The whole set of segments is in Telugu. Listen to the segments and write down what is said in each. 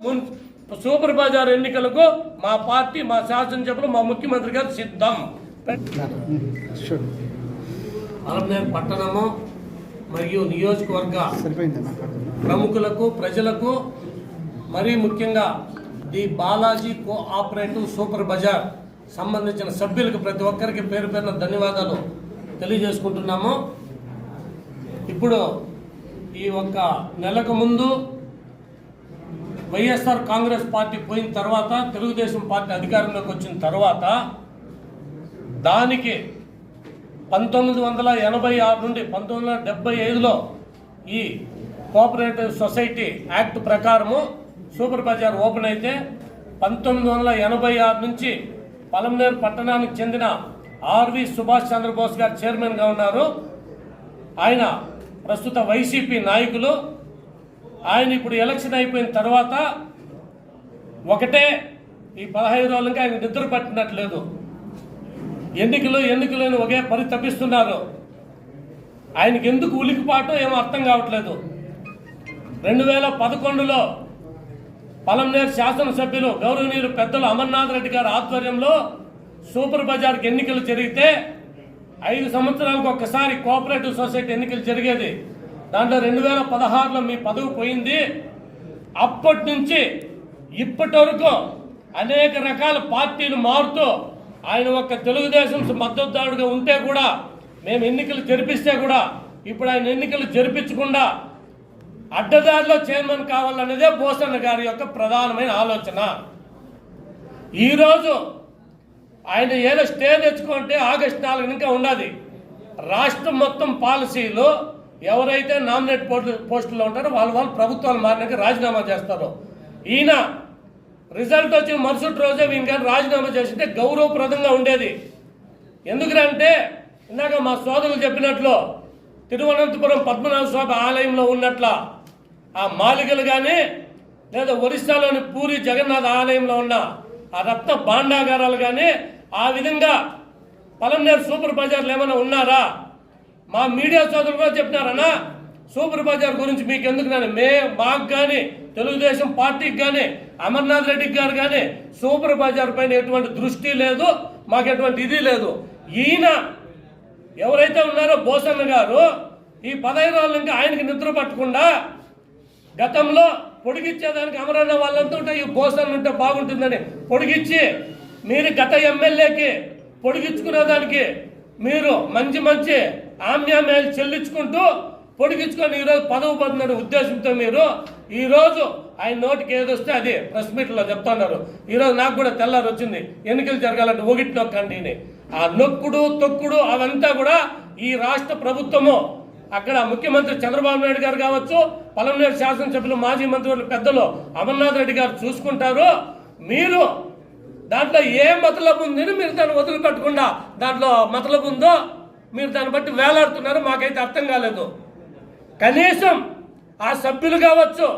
మున్ సూపర్ బజార్ ఎన్నికలకు మా పార్టీ మా శాసనసభ్యులు మా ముఖ్యమంత్రి గారు సిద్ధం. అలంనేరు పట్టణము మరియు నియోజకవర్గ ప్రముఖులకు ప్రజలకు మరీ ముఖ్యంగా the Balaji cooperative super bazaar సంబంధించిన సభ్యులకు ప్రతి ఒక్కరికి పేరు పేరున ధన్యవాదాలు తెలియజేసుకుంటున్నాము. ఇప్పుడు ఈ ఒక్క నెలకు ముందు వైఎస్ఆర్ కాంగ్రెస్ పార్టీ పోయిన తర్వాత తెలుగుదేశం పార్టీ అధికారంలోకి వచ్చిన తర్వాత దానికి పంతొమ్మిది వందల ఎనభై ఆరు నుండి పంతొమ్మిది వందల డెబ్బై ఐదులో ఈ కోఆపరేటివ్ సొసైటీ యాక్ట్ ప్రకారము సూపర్ బజార్ ఓపెన్ అయితే పంతొమ్మిది వందల ఎనభై ఆరు నుంచి పలంనేరు పట్టణానికి చెందిన ఆర్వి సుభాష్ చంద్రబోస్ గారు చైర్మన్గా ఉన్నారు. ఆయన ప్రస్తుత వైసీపీ నాయకులు. ఆయన ఇప్పుడు ఎలక్షన్ అయిపోయిన తర్వాత ఒకటే ఈ పదహైదు రోజులకి ఆయన నిద్ర పట్టినట్లేదు. ఎన్నికలు ఎన్నికలు ఒకే పని తప్పిస్తున్నారు. ఆయనకి ఎందుకు ఉలికిపాటు ఏమో అర్థం కావట్లేదు. రెండు వేల పదకొండులో పలంనేరు శాసనసభ్యులు గౌరవనీయులు పెద్దలు అమర్నాథ్ రెడ్డి గారి ఆధ్వర్యంలో సూపర్ బజార్కి ఎన్నికలు జరిగితే ఐదు సంవత్సరాలకు ఒక్కసారి కోఆపరేటివ్ సొసైటీ ఎన్నికలు జరిగేది. దాంట్లో రెండు వేల పదహారులో మీ పదవి పోయింది. అప్పటి నుంచి ఇప్పటి వరకు అనేక రకాల పార్టీలు మారుతూ ఆయన ఒక తెలుగుదేశం మద్దతుదారుడుగా ఉంటే కూడా మేము ఎన్నికలు జరిపిస్తే కూడా ఇప్పుడు ఆయన ఎన్నికలు జరిపించకుండా అడ్డదారిలో చైర్మన్ కావాలన్నదే భూషణ్ గారి యొక్క ప్రధానమైన ఆలోచన. ఈరోజు ఆయన ఏదో స్టే తెచ్చుకుంటే ఆగస్టు నాలుగు ఇంకా ఉన్నది రాష్ట్రం మొత్తం పాలసీలో ఎవరైతే నామినేట్ పోస్టు పోస్టుల్లో ఉంటారో వాళ్ళు వాళ్ళు ప్రభుత్వాలు మారినాక రాజీనామా చేస్తారు. ఈయన రిజల్ట్ వచ్చిన మరుసటి రోజే ఈయన కానీ రాజీనామా చేసింటే గౌరవప్రదంగా ఉండేది. ఎందుకంటే ఇందాక మా సోదరులు చెప్పినట్లు తిరువనంతపురం పద్మనాభ స్వామి ఆలయంలో ఉన్నట్ల ఆ మాలికలు కానీ లేదా ఒరిస్సాలోని పూరి జగన్నాథ ఆలయంలో ఉన్న ఆ రత్న భాండాగారాలు కానీ ఆ విధంగా పలంనేరు సూపర్ బజార్లు ఏమైనా ఉన్నారా? మా మీడియా సోదరులు కూడా చెప్పినారన్నా సూపర్ బజార్ గురించి మీకు ఎందుకు నేను మే మాకు కానీ తెలుగుదేశం పార్టీకి కానీ అమర్నాథ్ రెడ్డికి గారు కానీ సూపర్ బజార్ పైన ఎటువంటి దృష్టి లేదు మాకు ఎటువంటి ఇది లేదు. ఈయన ఎవరైతే ఉన్నారో బోసన్న గారు ఈ పదహైదు రోజులు ఇంకా ఆయనకి నిద్ర పట్టకుండా గతంలో పొడిగిచ్చేదానికి అమరన్న వాళ్ళంతా ఉంటే ఈ బోసన్న ఉంటే బాగుంటుందని పొడిగిచ్చి మీరు గత ఎమ్మెల్యేకి పొడిగించుకునేదానికి మీరు మంచి మంచి ఆమ్యామ్యాలు చెల్లించుకుంటూ పొడిగించుకొని ఈరోజు పదవి పొందిన ఉద్దేశంతో మీరు ఈరోజు ఆయన నోటికి ఏదొస్తే అది ప్రెస్ మీట్లో చెప్తున్నారు. ఈరోజు నాకు కూడా తెల్లారి వచ్చింది. ఎన్నికలు జరగాలంటే ఒకటి నొక్కండి ఆ నొక్కుడు తొక్కుడు అవంతా కూడా ఈ రాష్ట్ర ప్రభుత్వము. అక్కడ ముఖ్యమంత్రి చంద్రబాబు నాయుడు గారు కావచ్చు పలమనేరు శాసనసభ్యులు మాజీ మంత్రులు పెద్దలు అమర్నాథ్ రెడ్డి గారు చూసుకుంటారు. మీరు దాంట్లో ఏ మతలబు ఉందని మీరు దాన్ని వదిలిపెట్టకుండా దాంట్లో మతలబు ఉందో మీరు దాన్ని బట్టి వేలాడుతున్నారు మాకైతే అర్థం కాలేదు. కనీసం ఆ సభ్యులు కావచ్చు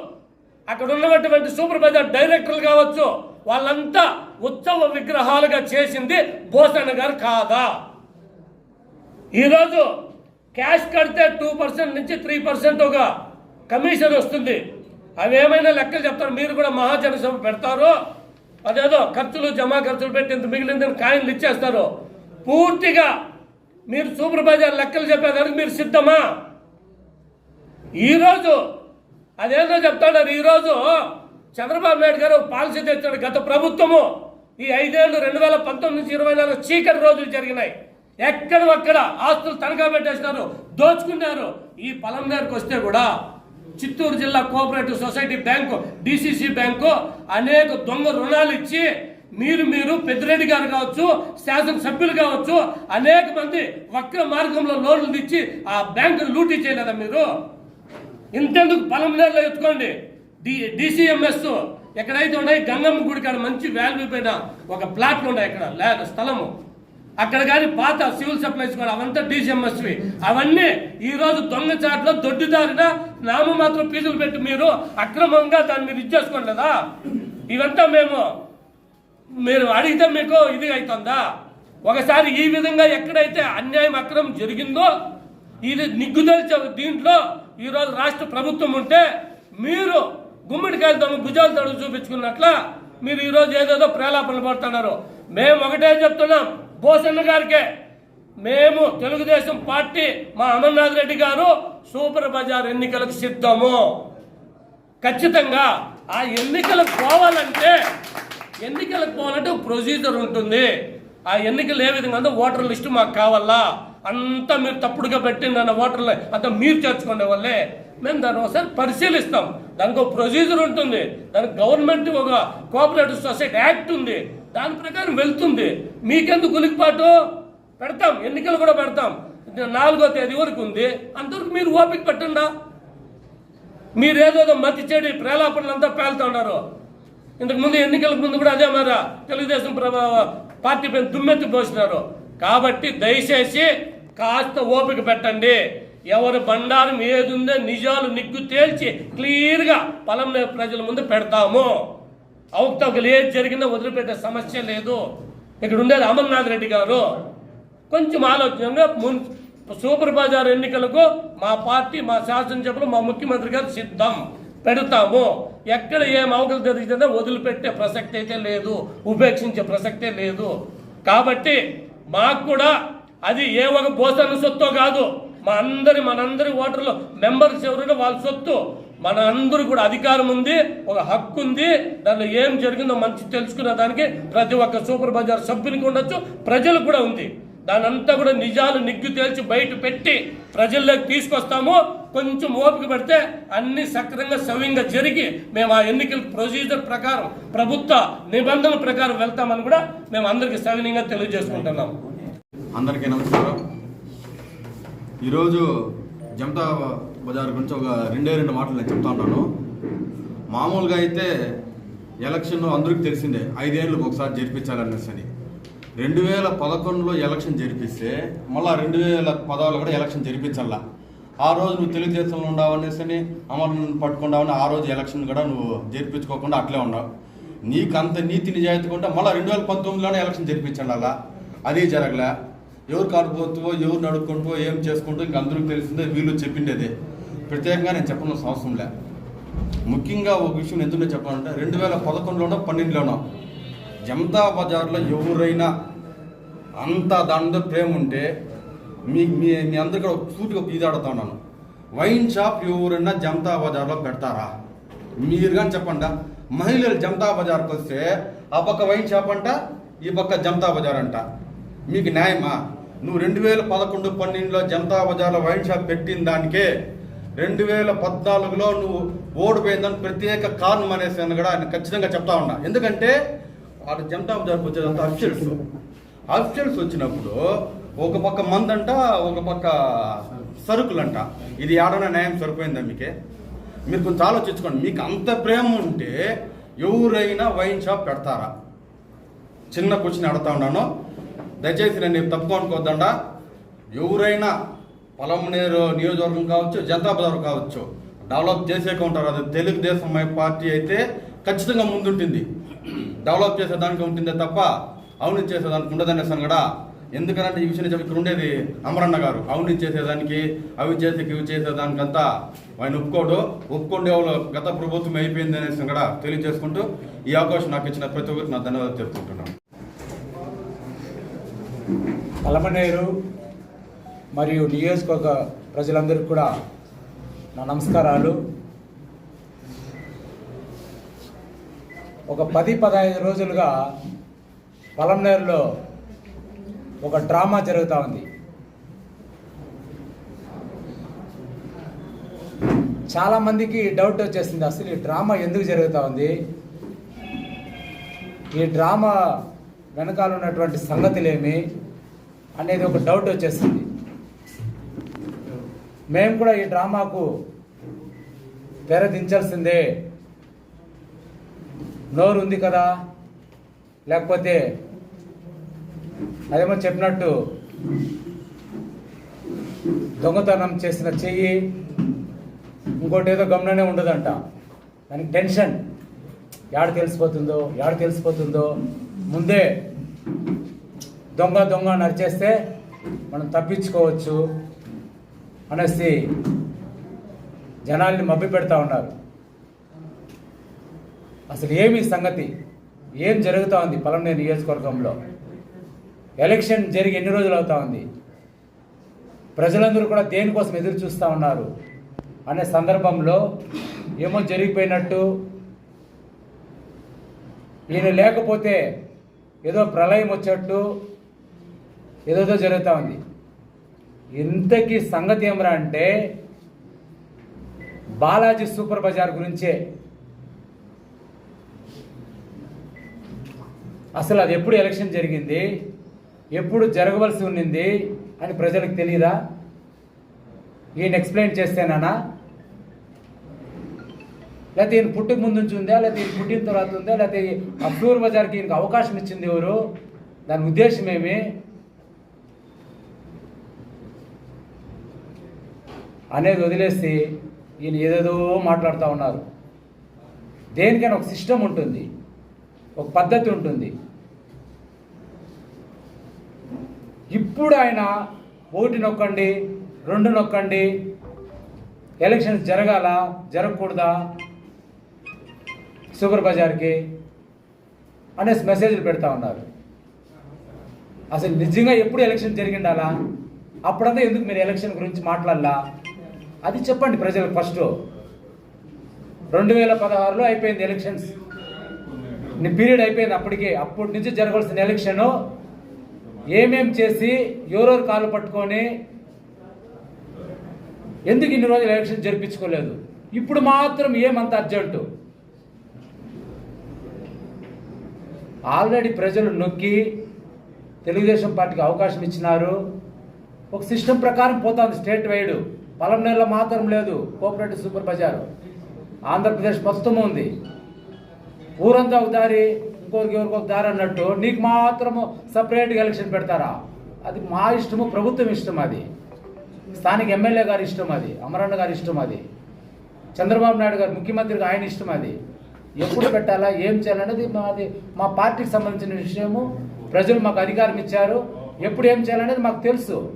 అక్కడ ఉన్నటువంటి సూపర్ బజార్ డైరెక్టర్లు కావచ్చు వాళ్ళంతా ఉత్సవ విగ్రహాలుగా చేసింది బోసన్న గారు కాదా? ఈరోజు క్యాష్ కడితే టూ పర్సెంట్ నుంచి త్రీ పర్సెంట్ ఒక కమిషన్ వస్తుంది. అవి ఏమైనా లెక్కలు చెప్తారు మీరు కూడా మహాజన సభ పెడతారు. అదేదో ఖర్చులు జమా ఖర్చులు పెట్టి ఇంత మిగిలిందని కాయలు ఇచ్చేస్తారు. పూర్తిగా మీరు సూపర్ బజార్ లెక్కలు చెప్పేదానికి మీరు సిద్ధమా? ఈరోజు అదేదో చెప్తాడారు ఈరోజు చంద్రబాబు నాయుడు గారు పాలసీ తెచ్చాడు గత ప్రభుత్వము. ఈ ఐదేళ్ళు రెండు వేల పంతొమ్మిది నుంచి ఇరవై నాలుగు చీకటి రోజులు జరిగినాయి. ఎక్కడ ఒక్కడ ఆస్తులు తనఖా పెట్టేసినారు దోచుకున్నారు. ఈ పొలం దగ్గరకు వస్తే కూడా చిత్తూరు జిల్లా cooperative society bank DCC bank అనేక దొంగ రుణాలు ఇచ్చి మీరు మీరు పెద్దిరెడ్డి గారు కావచ్చు శాసనసభ్యులు కావచ్చు అనేక మంది వక్ర మార్గంలో లోన్లు ఇచ్చి ఆ బ్యాంకును లూటీ చేయలేదా మీరు? ఇంతెందుకు లేదా ఎత్తుకోండి. డి డిసిఎంఎస్ ఎక్కడైతే ఉన్నాయి గంగమ్మ గుడి కాడ మంచి వాల్యూ పైన ఒక ప్లాట్లు ఉన్నాయి అక్కడ ల్యాండ్ స్థలము. అక్కడ కానీ పాత సివిల్ సప్లైస్ కూడా అవంతా డీసీఎంఎస్వి. అవన్నీ ఈరోజు దొంగ చాట్లో దొడ్డుదారిన నామ నామమాత్రం ఫీజులు పెట్టి మీరు అక్రమంగా దాన్ని మీరు ఇచ్చేసుకోండి కదా. ఇవంతా మేము మీరు అడిగితే మీకు ఇది అవుతుందా ఒకసారి ఈ విధంగా ఎక్కడైతే అన్యాయం అక్రమం జరిగిందో ఇది నిగ్గుదలిచే దీంట్లో ఈరోజు రాష్ట్ర ప్రభుత్వం ఉంటే మీరు గుమ్మడికాయలు తమ భుజాలు తడుగు చూపించుకున్నట్ల మీరు ఈరోజు ఏదేదో ప్రేలాపనలు పడుతున్నారు. మేము ఒకటే చెప్తున్నాం బోసన్న గారికే. మేము తెలుగుదేశం పార్టీ మా అమర్నాథ్ రెడ్డి గారు సూపర్ బజార్ ఎన్నికలకు సిద్ధము. ఖచ్చితంగా ఆ ఎన్నికలకు పోవాలంటే ఎన్నికలకు పోవాలంటే ఒక ప్రొసీజర్ ఉంటుంది. ఆ ఎన్నికలు ఏ విధంగా అంటే ఓటర్ లిస్టు మాకు కావాలా? అంతా మీరు తప్పుడుగా పెట్టిందన్న ఓటర్లు. అంతా మీరు చేర్చుకునే వాళ్ళే. మేము దాన్ని ఒకసారి పరిశీలిస్తాం. దానికి ఒక ప్రొసీజర్ ఉంటుంది. దానికి గవర్నమెంట్ ఒక కోఆపరేటివ్ సొసైటీ యాక్ట్ ఉంది. దాని ప్రకారం వెళ్తుంది. మీకెందుకు ఉలికిపాటు? పెడతాం. ఎన్నికలు కూడా పెడతాం. నాలుగో తేదీ వరకు ఉంది. అంతవరకు మీరు ఓపిక పెట్టండా? మీరేదో మతి చెడి ప్రేలాపనలంతా పేలుతూ ఉన్నారు. ఇంతకుముందు ఎన్నికలకు ముందు కూడా అదే మరి తెలుగుదేశం ప్రభ- పార్టీ పైన దుమ్మెత్తి పోసినారు. కాబట్టి దయచేసి కాస్త ఓపిక పెట్టండి. ఎవరి బండారం ఏది ఉందో నిజాలు నిగ్గు తేల్చి క్లియర్గా పొలం ప్రజల ముందు పెడతాము. అవకతవకలు ఏది జరిగినా వదిలిపెట్టే సమస్య లేదు. ఇక్కడ ఉండేది అమర్నాథ్ రెడ్డి గారు. కొంచెం ఆలోచనగా మున్ సూపర్ బజార్ ఎన్నికలకు మా పార్టీ మా శాసనసభ్యులు మా ముఖ్యమంత్రి గారు సిద్ధం. పెడతాము. ఎక్కడ ఏం అవకలు జరిగితే వదిలిపెట్టే ప్రసక్తి అయితే లేదు ఉపేక్షించే ప్రసక్తే లేదు. కాబట్టి మాకు కూడా అది ఏ ఒక బోసన సొత్తు కాదు. మా అందరి మనందరి ఓటర్లు మెంబర్స్ ఎవరైనా వాళ్ళ సొత్తు. మన అందరూ కూడా అధికారం ఉంది ఒక హక్కు ఉంది. దానిలో ఏం జరిగిందో మంచి తెలుసుకునే దానికి ప్రతి ఒక్క సూపర్ బజార్ సభ్యునికి ఉండొచ్చు ప్రజలకు కూడా ఉంది. దానంతా కూడా నిజాలు నిగ్గు తేల్చి బయట పెట్టి ప్రజల్లోకి తీసుకొస్తాము. కొంచెం ఓపిక పెడితే అన్ని సక్రంగా సవ్యంగా జరిగి మేము ఆ ఎన్నికల ప్రొసీజర్ ప్రకారం ప్రభుత్వ నిబంధనల ప్రకారం వెళ్తామని కూడా మేము అందరికీ సవినీయంగా తెలియజేసుకుంటున్నాము అందరికీ నమస్కారం. ఈరోజు జమతా బజార్ గురించి ఒక రెండే రెండు మాటలు నేను చెప్తా ఉంటాను. మామూలుగా అయితే ఎలక్షన్ అందరికీ తెలిసిందే. ఐదేళ్ళకి ఒకసారి జరిపించాలనేసి అని రెండు వేల పదకొండులో ఎలక్షన్ జరిపిస్తే మళ్ళీ రెండు వేల పదహారులో కూడా ఎలక్షన్ జరిపించాల. ఆ రోజు నువ్వు తెలుగుదేశంలో ఉండవు అనేసి అని అమరుని పట్టుకుంటావని ఆ రోజు ఎలక్షన్ కూడా నువ్వు జరిపించుకోకుండా అట్లే ఉన్నావు. నీకు అంత నీతి నిజాయితీ ఉంటే మళ్ళీ రెండు వేల పంతొమ్మిదిలోనే ఎలక్షన్ జరిపించండి అలా అదే జరగలే. ఎవరు కాకపోతువో ఎవరు నడుపుకుంటూ ఏం చేసుకుంటూ ఇంక అందరికీ తెలిసిందే వీళ్ళు చెప్పిండేదే. ప్రత్యేకంగా నేను చెప్పడం అవసరం లే. ముఖ్యంగా ఒక విషయం ఎందుకు చెప్పాలంటే రెండు వేల పదకొండులోనో పన్నెండులోనో జమతా బజార్లో ఎవరైనా అంత దాని మీద ప్రేమ ఉంటే మీ మీ మీ అందరికీ సూటిగా ఈదాడుతా ఉన్నాను. వైన్ షాప్ ఎవరైనా జమతా బజార్లో పెడతారా? మీరు కానీ చెప్పండి. మహిళలు జమతా బజార్కి వస్తే ఆ పక్క వైన్ షాప్ అంట ఈ పక్క జమతా బజార్ అంట. మీకు న్యాయమా? నువ్వు రెండు వేల పదకొండు పన్నెండులో జనతా బజార్లో వైన్ షాప్ పెట్టిన దానికే రెండు వేల పద్నాలుగులో నువ్వు ఓడిపోయిందని ప్రత్యేక కారణం అనేసి అని కూడా ఆయన ఖచ్చితంగా చెప్తా ఉన్నా. ఎందుకంటే వాడు జనతా బజార్కి వచ్చేదంతా అఫిషియల్స్ అఫిషియల్స్ వచ్చినప్పుడు ఒక పక్క మందంట ఒక పక్క సరుకులంట. ఇది ఏడైనా న్యాయం సరిపోయిందా మీకే? మీరు కొంచెం ఆలోచించుకోండి. మీకు అంత ప్రేమ ఉంటే ఎవరైనా వైన్ షాప్ పెడతారా? చిన్న క్వశ్చన్ అడుగుతా ఉన్నాను. దయచేసి నేను తప్పు అనుకోవద్దండా ఎవరైనా పొలంనేరు నియోజకవర్గం కావచ్చు జనతా బజార్ కావచ్చు డెవలప్ చేసేకుంటారు అది తెలుగుదేశం పార్టీ అయితే ఖచ్చితంగా ముందుంటుంది. డెవలప్ చేసేదానికి ఉంటుందే తప్ప అవినీతి చేసేదానికి ఉండదనేసాను కూడా ఎందుకనంటే ఈ విషయం చెప్పి ఇక్కడ ఉండేది అమరన్న గారు. అవినీతి చేసేదానికి అవి చేసేకి ఇవి చేసేదానికంతా ఆయన ఒప్పుకోడు. ఒప్పుకోండి వాళ్ళు గత ప్రభుత్వం అయిపోయింది అనేసి కూడా తెలియజేసుకుంటూ ఈ అవకాశం నాకు ఇచ్చిన ప్రతి ఒక్కరికి నా ధన్యవాదాలు తెలుపుకుంటున్నాను. పలమనేరు మరియు నియోజకవర్గ ప్రజలందరికీ కూడా నా నమస్కారాలు. ఒక పది పదహైదు రోజులుగా పలమనేరులో ఒక డ్రామా జరుగుతూ ఉంది. చాలామందికి డౌట్ వచ్చేసింది అసలు ఈ డ్రామా ఎందుకు జరుగుతూ ఉంది? ఈ డ్రామా వెనకాల ఉన్నటువంటి సంగతులేమి అనేది ఒక డౌట్ వచ్చేసింది. మేము కూడా ఈ డ్రామాకు తెరదించాల్సిందే. నోరు ఉంది కదా? లేకపోతే అదేమో చెప్పినట్టు దొంగతనం చేసిన చెయ్యి ఇంకోటి ఏదో గమననే ఉండదంట. దానికి టెన్షన్. యాడ తెలిసిపోతుందో యాడ తెలిసిపోతుందో. ముందే దొంగ దొంగ నరిచేస్తే మనం తప్పించుకోవచ్చు అనేసి జనాల్ని మభ్య పెడతా ఉన్నారు. అసలు ఏమి సంగతి? ఏం జరుగుతూ ఉంది పలమనేరు నియోజకవర్గంలో? ఎలక్షన్ జరిగి ఎన్ని రోజులు అవుతా ఉంది? ప్రజలందరూ కూడా దేనికోసం ఎదురు చూస్తూ ఉన్నారు? అనే సందర్భంలో ఏమో జరిగిపోయినట్టు ఈయన లేకపోతే ఏదో ప్రళయం వచ్చేట్టు ఏదోదో జరుగుతూ ఉంది. ఇంతకీ సంగతి ఏమరా అంటే బాలాజీ సూపర్ బజార్ గురించే అసలు అది ఎప్పుడు ఎలక్షన్ జరిగింది? ఎప్పుడు జరగవలసి ఉన్నింది? అని ప్రజలకు తెలియదా ఈయన ఎక్స్ప్లెయిన్ చేస్తేనా లేకపోతే ఈయన పుట్టుక ముందు నుంచి ఉందా? లేకపోతే ఈయన పుట్టిన తర్వాత ఉందా? లేకపోతే అఫ్లూర్ బజార్కి ఈయనకు అవకాశం ఇచ్చింది ఎవరు? దాని ఉద్దేశం ఏమి? అనేది వదిలేసి ఈయన ఏదేదో మాట్లాడుతూ ఉన్నారు. దేనికైనా ఒక సిస్టమ్ ఉంటుంది. ఒక పద్ధతి ఉంటుంది. ఇప్పుడు ఆయన ఒకటి నొక్కండి రెండు నొక్కండి ఎలక్షన్స్ జరగాల జరగకూడదా? సూపర్ బజార్కి అనేసి మెసేజ్లు పెడతా ఉన్నారు. అసలు నిజంగా ఎప్పుడు ఎలక్షన్ జరిగిండాలా? అప్పుడంతా ఎందుకు మీరు ఎలక్షన్ గురించి మాట్లాడాలా? అది చెప్పండి ప్రజలకు ఫస్ట్. రెండు వేల పదహారులో అయిపోయింది ఎలక్షన్స్. పీరియడ్ అయిపోయింది అప్పటికే అప్పటి నుంచి జరగాల్సిన ఎలక్షన్ ఏమేం చేసి ఎవరెవరు కాళ్ళు పట్టుకొని ఎందుకు ఇన్ని రోజులు ఎలక్షన్ జరిపించుకోలేదు? ఇప్పుడు మాత్రం ఏమంత అర్జెంటు ఆల్రెడీ ప్రజలు నొక్కి తెలుగుదేశం పార్టీకి అవకాశం ఇచ్చినారు. ఒక సిస్టమ్ ప్రకారం పోతుంది స్టేట్ వైడ్ నెలలో మాత్రం లేదు. కోఆపరేటివ్ సూపర్ బజారు ఆంధ్రప్రదేశ్ మొత్తం ఉంది. ఊరంతా ఒక దారి ఇంకొకరికి ఎవరికి ఒక దారి అన్నట్టు నీకు మాత్రము సపరేట్గా ఎలక్షన్ పెడతారా? అది మా ఇష్టము ప్రభుత్వం ఇష్టం అది. స్థానిక ఎమ్మెల్యే గారి ఇష్టం అది అమరన్న గారి ఇష్టం అది. చంద్రబాబు నాయుడు గారు ముఖ్యమంత్రికి ఆయన ఇష్టం అది. ఎప్పుడు పెట్టాలా ఏం చేయాలనేది మాది మా పార్టీకి సంబంధించిన విషయము. ప్రజలు మాకు అధికారం ఇచ్చారు. ఎప్పుడు ఏం చేయాలనేది మాకు తెలుసు.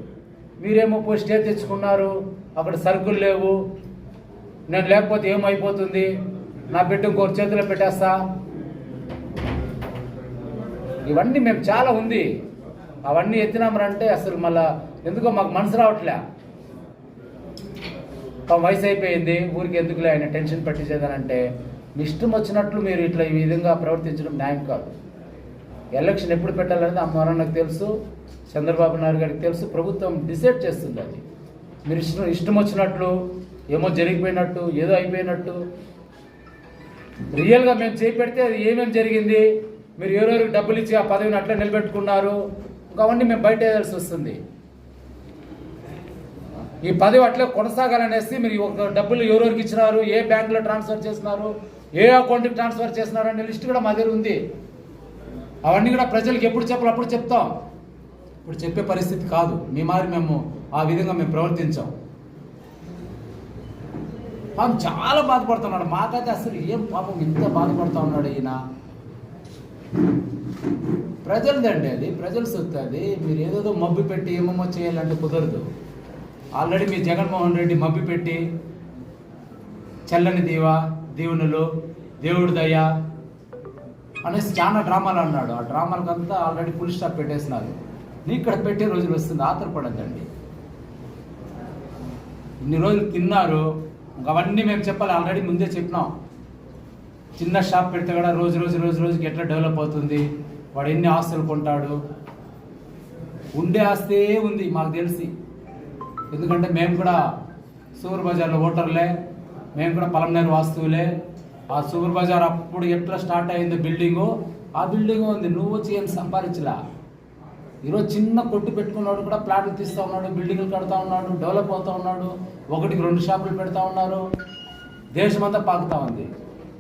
మీరేమో పోయి స్టే తెచ్చుకున్నారు అక్కడ సరుకులు లేవు. నేను లేకపోతే ఏమైపోతుంది? నా బిడ్డ గోరు చేతిలో పెట్టేస్తా. ఇవన్నీ మేము చాలా ఉంది. అవన్నీ ఎత్తినామరంటే అసలు మళ్ళా ఎందుకో మాకు మనసు రావట్లే. పాపం వయసు అయిపోయింది ఊరికి ఎందుకులే ఆయన టెన్షన్ పెట్టించేదనంటే మీ ఇష్టం వచ్చినట్లు మీరు ఇట్లా ఈ విధంగా ప్రవర్తించడం న్యాయం కాదు. ఎలక్షన్ ఎప్పుడు పెట్టాలనేది అమ్మవారన్నకు తెలుసు చంద్రబాబు నాయుడు గారికి తెలుసు ప్రభుత్వం డిసైడ్ చేస్తుంది అది. మీరు ఇష్టం ఇష్టం వచ్చినట్లు ఏమో జరిగిపోయినట్టు ఏదో అయిపోయినట్టు రియల్గా మేము చేపెడితే అది ఏమేమి జరిగింది? మీరు ఎవరెవరికి డబ్బులు ఇచ్చి ఆ పదవిని అట్లా నిలబెట్టుకున్నారు? అవన్నీ మేము బయట వేయాల్సి వస్తుంది. ఈ పదవి అట్లే కొనసాగాలనేసి మీరు ఒక డబ్బులు ఎవరెవరికి ఇచ్చినారు? ఏ బ్యాంకులో ట్రాన్స్ఫర్ చేసినారు? ఏ అకౌంట్కి ట్రాన్స్ఫర్ చేసినారు? అనే లిస్ట్ కూడా మా దగ్గర ఉంది. అవన్నీ కూడా ప్రజలకు ఎప్పుడు చెప్పాలి అప్పుడు చెప్తాం. ఇప్పుడు చెప్పే పరిస్థితి కాదు. మీ మారి మేము ఆ విధంగా మేము ప్రవర్తించాం. పాపం చాలా బాధపడుతున్నాడు. మాకైతే అసలు ఏం పాపం ఇంత బాధపడుతూ ఉన్నాడు ఈయన. ప్రజలదండి అది ప్రజల సొత్తు అది మీరు ఏదేదో మబ్బి పెట్టి ఏమేమో చేయాలంటే కుదరదు. ఆల్రెడీ మీ జగన్మోహన్ రెడ్డి మబ్బి పెట్టి చల్లని దీవ దీవెనలు దేవుడి దయ అనేసి చాలా డ్రామాలు అన్నాడు ఆ డ్రామాలకంతా ఆల్రెడీ ఫుల్ స్టాప్ పెట్టేసినారు. నీ ఇక్కడ పెట్టే రోజులు వస్తుంది ఆతరపడద్దండి. ఇన్ని రోజులు తిన్నారు అవన్నీ మేము చెప్పాలి. ఆల్రెడీ ముందే చెప్పినాం. చిన్న షాప్ పెడితే కూడా రోజు రోజు రోజు రోజుకి ఎట్లా డెవలప్ అవుతుంది? వాడు ఎన్ని ఆస్తులు కొంటాడు? ఉండే ఆస్తే ఉంది మాకు తెలిసి. ఎందుకంటే మేము కూడా సూపర్ బజార్లో ఓటర్లే. మేము కూడా పలంనేరు వాస్తువులే. ఆ సూపర్ బజార్ అప్పుడు ఎట్లా స్టార్ట్ అయిందో బిల్డింగు? ఆ బిల్డింగ్ ఉంది. నువ్వు వచ్చి ఏం సంపాదించలా? ఈరోజు చిన్న కొట్టు పెట్టుకున్నాడు కూడా ప్లాట్లు తీస్తూ ఉన్నాడు బిల్డింగ్లు కడతా ఉన్నాడు డెవలప్ అవుతా ఉన్నాడు ఒకటికి రెండు షాపులు పెడతా ఉన్నారు. దేశమంతా పాకుతా ఉంది.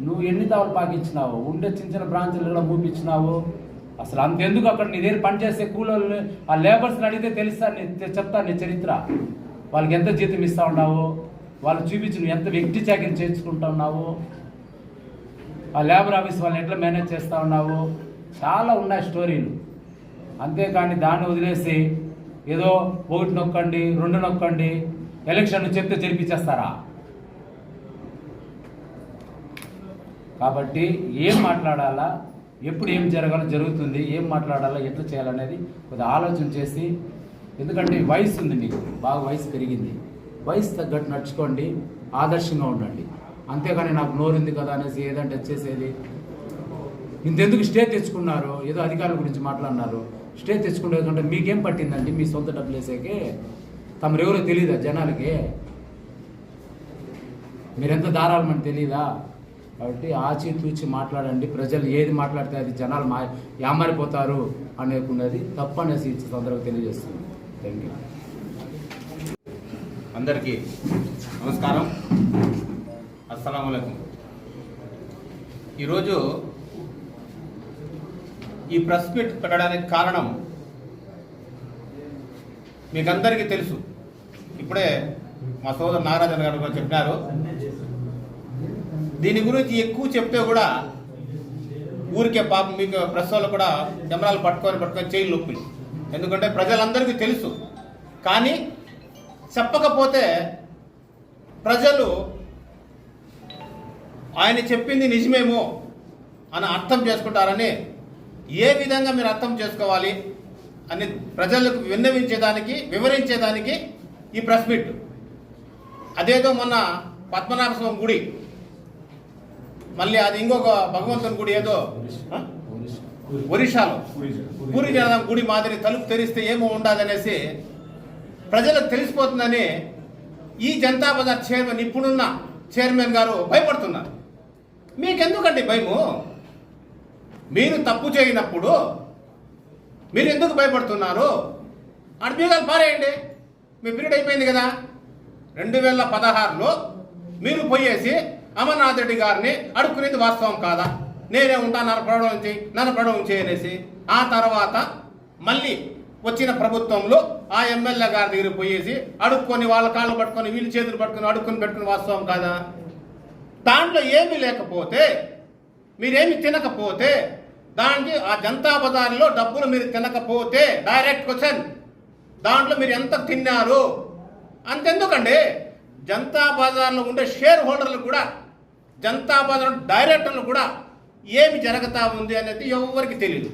నువ్వు ఎన్ని తావులు పాకించినావు ఉండే చిన్న చిన్న బ్రాంచ్లు కూడా మూపించినావు అసలు అంతెందుకు అక్కడ నీ దగ్గర పనిచేసే కూలోళ్ళు ఆ లేబర్స్ని అడిగితే తెలుస్తా నీ చెప్తా నీ చరిత్ర. వాళ్ళకి ఎంత జీతం ఇస్తా ఉన్నావు వాళ్ళు చూపించి నువ్వు ఎంత వ్యక్తి చాకరీ చేర్చుకుంటా ఉన్నావు ఆ లేబర్ ఆఫీస్ వాళ్ళని ఎట్లా మేనేజ్ చేస్తూ ఉన్నావు చాలా ఉన్నాయి స్టోరీలు. అంతేకాని దాన్ని వదిలేసి ఏదో ఒకటి నొక్కండి రెండు నొక్కండి ఎలక్షన్ చెప్తే జరిపించేస్తారా కాబట్టి ఏం మాట్లాడాలా ఎప్పుడు ఏం జరగాలో జరుగుతుంది ఏం మాట్లాడాలా ఎట్లా చేయాలనేది కొద్దిగా ఆలోచన చేసి ఎందుకంటే వయసు ఉంది మీకు బాగా వయసు పెరిగింది. వయసు తగ్గట్టు నడుచుకోండి ఆదర్శంగా ఉండండి. అంతేగాని నాకు నోరుంది కదా అనేసి ఏదంటే చేసేది. ఇంతెందుకు స్టే తెచ్చుకున్నారు? ఏదో అధికారుల గురించి మాట్లాడినారు. స్టే తెచ్చుకునే కంటే మీకేం పట్టిందండి? మీ సొంత డబ్బులు వేసేకి? తమరు ఎవరో తెలియదా జనాలకి? మీరెంత దారాలమని తెలియదా కాబట్టి ఆచి తూచి మాట్లాడండి. ప్రజలు ఏది మాట్లాడితే అది జనాలు మా యామారిపోతారు అనేకున్నది తప్పు అనేసి ఈ తెలియజేస్తుంది థ్యాంక్ యూ అందరికీ నమస్కారం. అస్సలం ఈరోజు ఈ ప్రెస్ మీట్ పెట్టడానికి కారణం మీకందరికీ తెలుసు. ఇప్పుడే మా సోదరు నాగరాజన్ గారు కూడా చెప్పినారు. దీని గురించి ఎక్కువ చెప్తే కూడా ఊరికే పాపం మీకు ప్రెస్ వాళ్ళు కూడా కెమెరాలు పట్టుకొని పట్టుకొని చేయి నొప్పులు. ఎందుకంటే ప్రజలందరికీ తెలుసు. కానీ చెప్పకపోతే ప్రజలు ఆయన చెప్పింది నిజమేమో అని అర్థం చేసుకుంటారని ఏ విధంగా మీరు అర్థం చేసుకోవాలి అని ప్రజలకు విన్నవించేదానికి వివరించేదానికి ఈ ప్రెస్ మీట్. అదేదో మొన్న పద్మనాభస్వామి గుడి. మళ్ళీ అది ఇంకొక భగవంతుని గుడి ఏదో ఒరిషాలో ఒరిస్సాలో. పూరి జనం గుడి మాదిరి తలుపు తెరిస్తే ఏమో ఉండదనేసి ప్రజలకు తెలిసిపోతుందని ఈ జనతా బజార్ చైర్మన్ ఇప్పుడున్న చైర్మన్ గారు భయపడుతున్నారు. మీకెందుకండి భయము? మీరు తప్పు చేయనప్పుడు మీరు ఎందుకు భయపడుతున్నారు? మీద పారేయండి. మీ పీరియడ్ అయిపోయింది కదా. రెండు వేల పదహారులో మీరు పోయేసి అమర్నాథ్ రెడ్డి గారిని అడుక్కునేది వాస్తవం కాదా? నేనే ఉంటాను నన్ను ప్రొడవం చేయి నన్ను ప్రొడవం చేయనేసి ఆ తర్వాత మళ్ళీ వచ్చిన ప్రభుత్వంలో ఆ ఎమ్మెల్యే గారి దగ్గర పోయేసి అడుక్కొని వాళ్ళ కాళ్ళు పట్టుకొని వీళ్ళు చేతులు పట్టుకొని అడుక్కొని పెట్టుకుని వాస్తవం కాదా? దాంట్లో ఏమీ లేకపోతే మీరేమి తినకపోతే దానికి ఆ జనతా బజార్లో డబ్బులు మీరు తినకపోతే డైరెక్ట్ క్వశ్చన్ దాంట్లో మీరు ఎంత తిన్నారు? అంతెందుకండి? జనతా బజార్లో ఉండే షేర్ హోల్డర్లు కూడా జనతా బజార్ డైరెక్టర్లు కూడా ఏమి జరగతా ఉంది అనేది ఎవరికి తెలియదు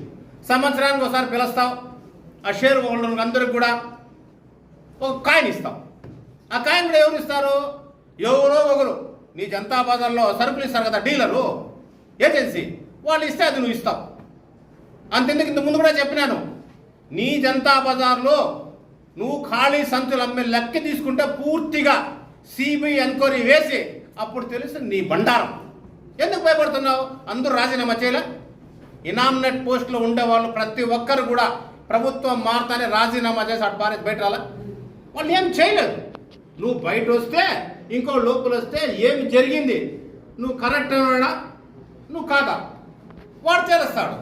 సంవత్సరానికి ఒకసారి పిలుస్తావు ఆ షేర్ హోల్డర్ అందరికి కూడా ఒక కాయిన్ ఇస్తాం. ఆ కాయిన్ కూడా ఎవరు ఇస్తారు? ఎవరో ఒకరు. నీ జనతా బజార్లో సరుకులు ఇస్తారు కదా డీలరు ఏజెన్సీ వాళ్ళు ఇస్తే అది నువ్వు ఇస్తావు. అంతెందుకు ఇంత ముందు కూడా చెప్పినాను. నీ జనతా బజార్లో నువ్వు ఖాళీ సంచులు అమ్మే లెక్క తీసుకుంటే పూర్తిగా సిబిఐ ఎంక్వైరీ వేసి అప్పుడు తెలుసు నీ బండారం. ఎందుకు భయపడుతున్నావు? అందరూ రాజీనామా చేయలే. ఇనామినేట్ పోస్టులో ఉండేవాళ్ళు ప్రతి ఒక్కరు కూడా ప్రభుత్వం మారుతానే రాజీనామా చేసి అటు పారేసి బయట రాలా. వాళ్ళు ఏం చేయలేదు. నువ్వు బయట వస్తే ఇంకో లోపల వస్తే ఏమి జరిగింది? నువ్వు కరెక్ట్ అన్నాడా నువ్వు కాదా? వాడు చేస్తాడు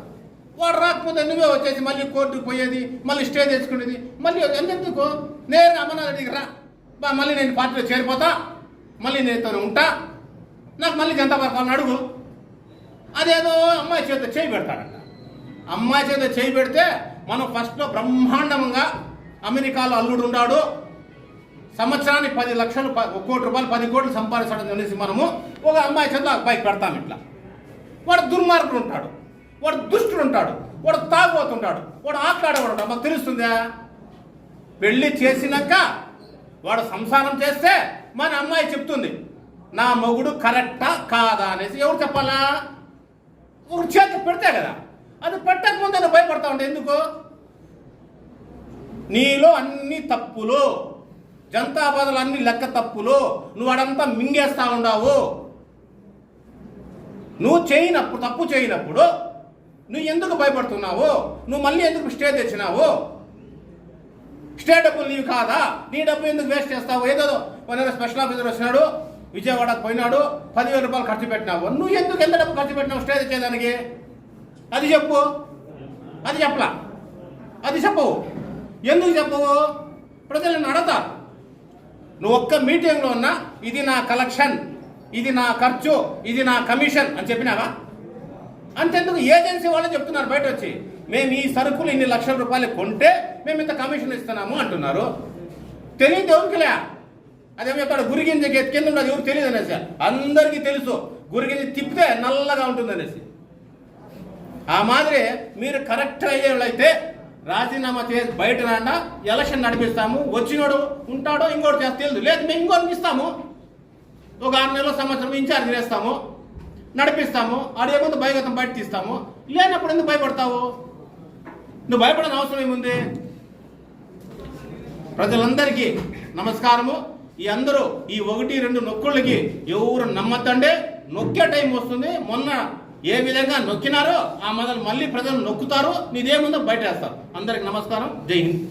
వాడు రాకపోతే నువ్వే వచ్చేసి మళ్ళీ కోర్టుకు పోయేది మళ్ళీ స్టే తెచ్చుకునేది మళ్ళీ ఎందుకు? నేను అమ్మనాథ్ రా. బా మళ్ళీ నేను పార్టీలో చేరిపోతా మళ్ళీ నేను ఉంటా. నాకు మళ్ళీ జనతా పార్టీ అడుగు. అదేదో అమ్మాయి చేత చేయి పెడతాడంట. అమ్మాయి చేత చేయి పెడితే మనం ఫస్ట్లో బ్రహ్మాండంగా అమెరికాలో అల్లుడు ఉన్నాడు. సంవత్సరానికి పది లక్షలు కోటి రూపాయలు పది కోట్లు సంపాదించడం అనేసి మనము ఒక అమ్మాయి చేత బైక్ పెడతాం ఇట్లా. వాడు దుర్మార్గుడు ఉంటాడు. వాడు దుష్టుడు ఉంటాడు వాడు తాగుబోతుంటాడు వాడు ఆటలాడేవాడు ఉంటాడు మాకు తెలుస్తుందా? పెళ్ళి చేసినాక వాడు సంసారం చేస్తే మన అమ్మాయి చెప్తుంది నా మొగుడు కరెక్టా కాదా అనేసి. ఎవరు చెప్పాలా? ఒక చేతి పెడితే కదా. అది పెట్టక ముందే నువ్వు భయపడతా ఉంటా ఎందుకు? నీలో అన్ని తప్పులు జనతా బదులు అన్ని లెక్క తప్పులు నువ్వు అడంతా మింగేస్తా ఉండావు. నువ్వు చేయనప్పుడు తప్పు చేయనప్పుడు నువ్వు ఎందుకు భయపడుతున్నావు? నువ్వు మళ్ళీ ఎందుకు స్టే తెచ్చినావు? స్టే డబ్బులు నీవు కాదా? నీ డబ్బు ఎందుకు వేస్ట్ చేస్తావు? ఏదో కొన్ని స్పెషల్ ఆఫీసర్ వచ్చినాడు విజయవాడకు పోయినాడు పదివేల రూపాయలు ఖర్చు పెట్టినావు. నువ్వు ఎందుకు ఎంత డబ్బు ఖర్చు పెట్టినావు స్టే తెచ్చేదానికి? అది చెప్పు. అది చెప్పలా. అది చెప్పవు ఎందుకు చెప్పవు ప్రజలను అడతారు. నువ్వు ఒక్క మీటింగ్లో ఉన్నా ఇది నా కలెక్షన్ ఇది నా ఖర్చు ఇది నా కమిషన్ అని చెప్పినావా? అంతెందుకు ఏజెన్సీ వాళ్ళు చెప్తున్నారు బయట వచ్చి మేము ఈ సరుకులు ఇన్ని లక్షల రూపాయలు కొంటే మేము ఇంత కమిషన్ ఇస్తున్నాము అంటున్నారు. తెలియదు ఎవరికిలే అదే చెప్తాడు గురిగింజ కింద ఉండదు ఎవరు తెలియదు అనేసి. అందరికీ తెలుసు. గురిగింది తిప్పితే నల్లగా ఉంటుంది అనేసి. ఆ మాదిరి మీరు కరెక్ట్ అయ్యేవాళ్ళైతే రాజీనామా చేసి బయట రాండా ఎలక్షన్ నడిపిస్తాము. వచ్చినోడు ఉంటాడో ఇంకోటి చేస్తే తెలియదు. లేదు మేము ఇంకోటి ఇస్తాము. ఒక ఆరు నెలల సంవత్సరం ఇన్ఛార్జ్ చేస్తాము. నడిపిస్తాము ఆడే ముందు భయగతం బయట తీస్తాము. లేనప్పుడు ఎందుకు భయపడతావు? నువ్వు భయపడని అవసరం ఏముంది? ప్రజలందరికీ నమస్కారము. ఈ అందరూ ఈ ఒకటి రెండు నొక్కుళ్ళకి ఎవరు నమ్మతండే నొక్కే టైం వస్తుంది. మొన్న ఏ విధంగా నొక్కినారో ఆ మొదలు మళ్ళీ ప్రజలు నొక్కుతారు. నీదేముందో బయట వేస్తారు అందరికి నమస్కారం. జై హింద్.